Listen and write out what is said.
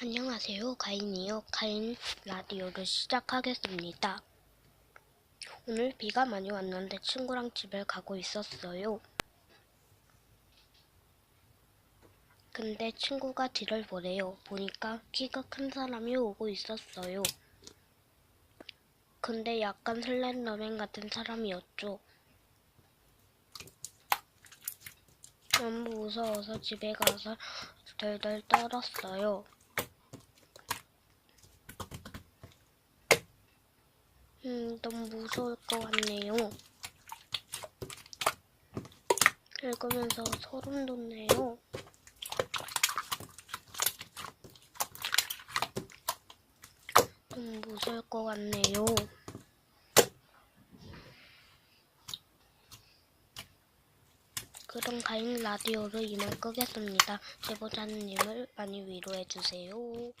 안녕하세요. 가인이요. 가인 라디오를 시작하겠습니다. 오늘 비가 많이 왔는데 친구랑 집에 가고 있었어요. 근데 친구가 뒤를 보래요. 보니까 키가 큰 사람이 오고 있었어요. 근데 약간 슬렌더맨 같은 사람이었죠. 너무 무서워서 집에 가서 덜덜 떨었어요. 너무 무서울 것 같네요. 읽으면서 소름 돋네요. 너무 무서울 것 같네요. 그럼 가인 라디오를 이만 끄겠습니다. 제보자님을 많이 위로해주세요.